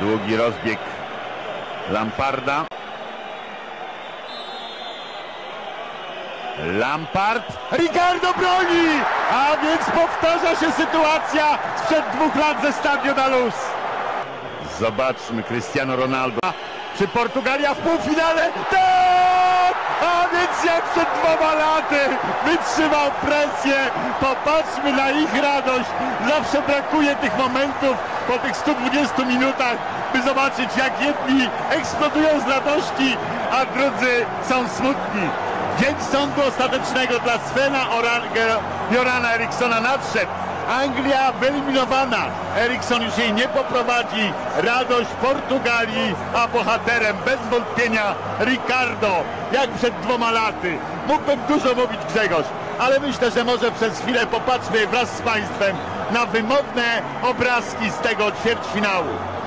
Długi rozbieg Lamparda. Lampard. Ricardo broni! A więc powtarza się sytuacja sprzed dwóch lat ze Stadiona Luz. Zobaczmy Cristiano Ronaldo. Czy Portugalia w półfinale? Tak! Przed dwoma laty wytrzymał presję. Popatrzmy na ich radość. Zawsze brakuje tych momentów po tych 120 minutach, by zobaczyć jak jedni eksplodują z radości, a drudzy są smutni. Dzień sądu ostatecznego dla Svena Oran- Jorana Erikssona nadszedł. Anglia wyeliminowana. Eriksson już jej nie poprowadzi. Radość Portugalii, a bohaterem bez wątpienia Ricardo, jak przed dwoma laty. Mógłbym dużo mówić Grzegorz, ale myślę, że może przez chwilę popatrzmy wraz z Państwem na wymowne obrazki z tego ćwierćfinału.